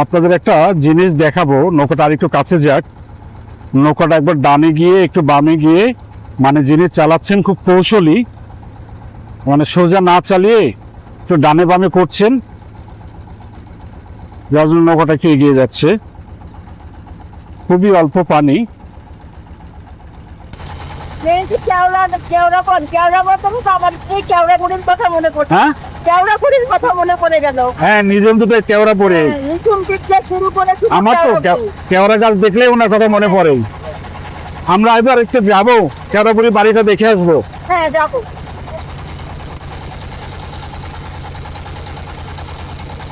আপনাদের একটা জিনিস দেখাবো। নৌকাটা আর একটু কাছে যাক। নৌকাটা একবার ডানে গিয়ে, একটু বামে গিয়ে মানে যিনি চালাচ্ছেন খুব কৌশলী মানে সোজা না চালিয়ে একটু ডানে বামে করছেন। যার জন্য নৌকাটা একটু এগিয়ে যাচ্ছে। খুবই অল্প পানি। কেওড়া কেওড়া বল কেওড়া বলতে আমার সেই কেওড়া গুড়ির কথা মনে পড়ছে। হ্যাঁ? কেওড়া গুড়ির কথা মনে পড়ে গেল। হ্যাঁ নিজের তো কেওড়া পড়ে। নতুন থেকে শুরু করে আমার তো কেওড়া কে- গুড়ি। কেওড়া গাছ দেখলে ওনার কথা মনে পড়ে। আমরা এবার একটু যাব কেওড়াপুরি বাড়িটা দেখে আসব। হ্যাঁ যাব।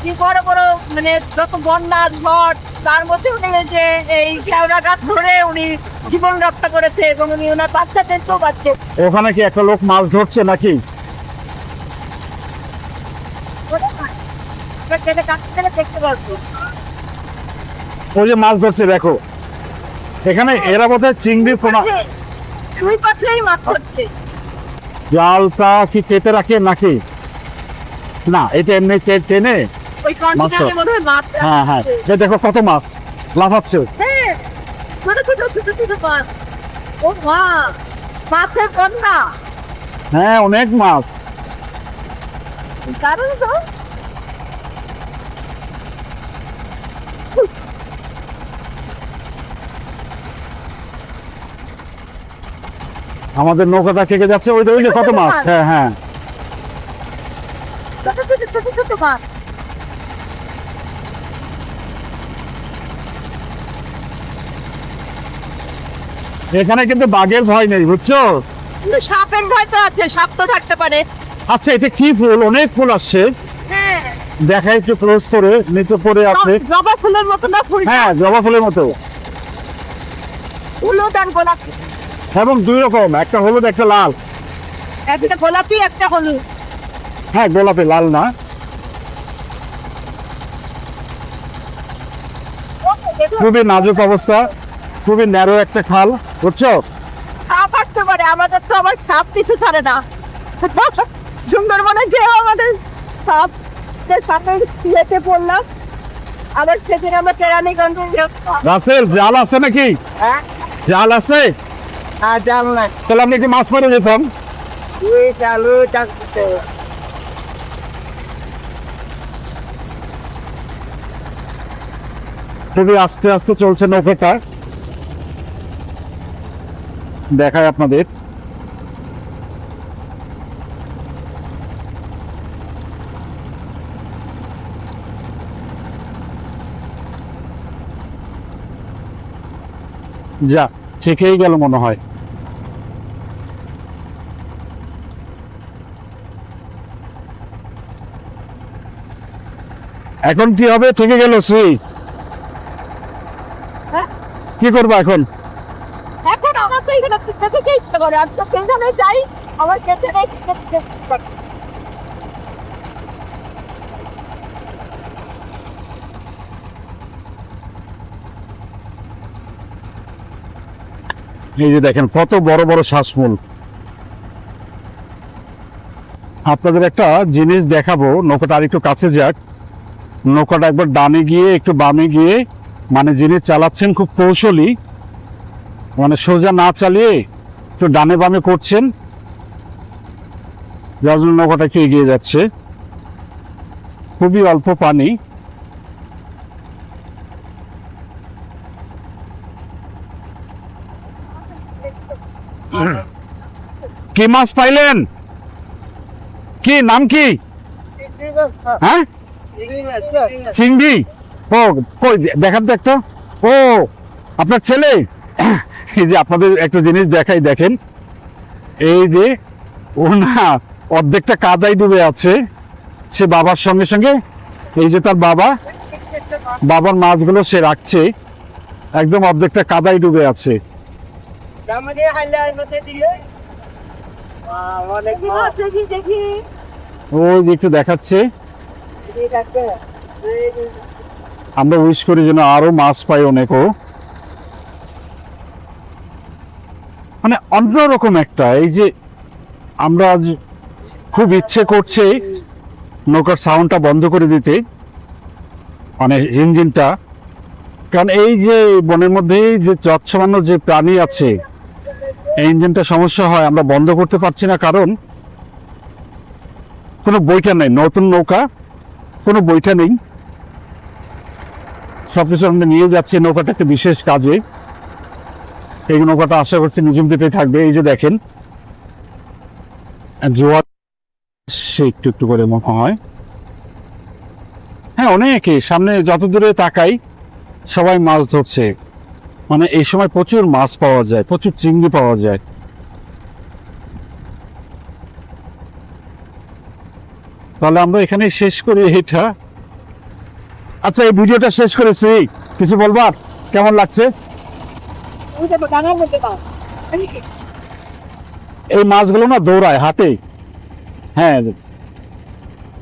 কি বড় বড় মানে যত বন্যা ঝড় তার মধ্যে উনি যে এই কেওড়া গাছ ধরে উনি জীবন রক্ষা করেছে এবং উনি ওনার বাচ্চাদেরকেও বাঁচছে ওখানে কি একটা লোক মাছ ধরছে নাকি? দেখতে ওই যে মাছ ধরছে দেখো। এখানে এরা বোধহয় চিংড়ির পোনা দুই মাছ ধরছে। জালটা কি কেটে রাখে নাকি? না এটা এমনি টেনে মাছ হ্যাঁ হ্যাঁ। এই দেখো কত মাছ। লাফাচ্ছে। হ্যাঁ। হ্যাঁ অনেক মাছ। কারণ তো। আমাদের নৌকাটা থেকে যাচ্ছে। ওই ওই কত মাছ। হ্যাঁ হ্যাঁ। ছোট ছোট ছোট ছোট মাছ। এখানে কিন্তু বাঘের ভয় নেই বুঝছ? সাপের ভয় তো আছে সাপ তো থাকতে পারে। আচ্ছা এটা কি ফুল? অনেক ফুল আসছে। হ্যাঁ। দেখা একটু ক্লোজ করে নিচে পড়ে আছে। জবা ফুলের মতো না ফুল? হ্যাঁ জবা ফুলের মতো। হলুদ আর গোলাপি। এবং দুই রকম একটা হলুদ একটা লাল। একটা গোলাপি একটা হলুদ। হ্যাঁ গোলাপি লাল না। খুবই নাজুক অবস্থা। খুবই ন্যারো একটা খাল বুঝছ? সাপ আসতে পারে আমাদের তো আবার সাপ কিছু ছাড়ে না। সুন্দরবনে যে আমাদের সাপ সাপের ইয়েতে পড়লাম। আবার সেদিন আমরা কেরানীগঞ্জে রাসেল জাল আছে নাকি? হ্যাঁ। জাল আছে? আর জাল না তাহলে আমি একটু মাছ মারে যেতাম। চালু চাকরিতে খুবই আস্তে আস্তে চলছে নৌকাটা। দেখায় আপনাদের। যা ঠিকই গেল মনে হয়। এখন কি হবে? থেকে গেল শ্রী। হ্যাঁ। কি করব এখন? আমি তো আমার এই যে দেখেন, কত বড় বড় শ্বাসমূল। আপনাদের একটা জিনিস দেখাবো, নৌকাটা আর একটু কাছে যাক। নৌকাটা একবার ডানে গিয়ে, একটু বামে গিয়ে মানে যিনি চালাচ্ছেন খুব কৌশলী মানে সোজা না চালিয়ে একটু ডানে বামে করছেন। যার নৌকাটা একটু এগিয়ে যাচ্ছে। খুবই অল্প পানি। কি মাছ পাইলেন? কি, নাম কি? হ্যাঁ? চিংড়ি। ও দেখান তো একটা। ও, আপনার ছেলে? এই যে আপনাদের একটা জিনিস দেখাই, দেখেন। এই যে ও না অর্ধেকটা কাদাই ডুবে আছে। সে বাবার সঙ্গে সঙ্গে এই যে তার বাবা, বাবার মাছগুলো সে রাখছে। একদম অর্ধেকটা কাদাই ডুবে আছে। ওই যে একটু দেখাচ্ছে। আমরা উইশ করি যেন আরও মাছ পাই অনেকও। মানে অন্যরকম একটা, এই যে আমরা খুব ইচ্ছে করছে নৌকার সাউন্ডটা বন্ধ করে দিতে মানে ইঞ্জিনটা। কারণ এই যে বনের মধ্যে যে যৎসামান্য যে প্রাণী আছে, এই ইঞ্জিনটা সমস্যা হয়, আমরা বন্ধ করতে পারছি না। কারণ কোনো বইটা নেই, নতুন নৌকা, কোনো বইটা নেই। সব কিছু আমরা নিয়ে যাচ্ছি নৌকাটা একটা বিশেষ কাজে। এই নৌকাটা আশা করছি নিজম দ্বীপে থাকবে। এই যে দেখেন, জোয়ার সে একটু একটু করে মনে হয়। হ্যাঁ অনেকে সামনে যত দূরে তাকাই, সবাই মাছ ধরছে। মানে এই সময় প্রচুর মাছ পাওয়া যায়, প্রচুর চিংড়ি পাওয়া যায়। তাহলে আমরা এখানে শেষ করি এটা। আচ্ছা এই ভিডিওটা শেষ করেছি। কিছু বলবার? কেমন লাগছে বুঝতে পারো ডাঙা বলতে পারো এই মাছগুলো না দৌড়ায় হাতে। হ্যাঁ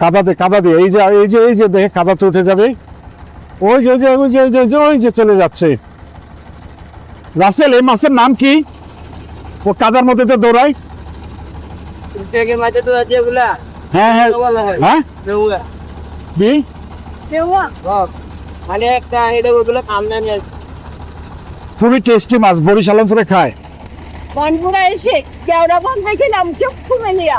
কাদাতে কাদাতে এই যে এই যে এই যে দেখে কাদাতে উঠে যাবে। ওই যে ওই যে ওই যে ওই যে, ওই যে ওই যে চলে যাচ্ছে। রাসেল এই মাছের নাম কি? ও কাদার মধ্যে তো দৌড়ায়। আছে হ্যাঁ। হ্যাঁ? হ্যাঁ মানে একটা এটা ওগুলো কামদানি আর খুবই টেস্টি মাছ বরিশাল অঞ্চলে খায়। বনপুরা এসে কেওড়া বন দেখে নাম চক্ষু মেলিয়া।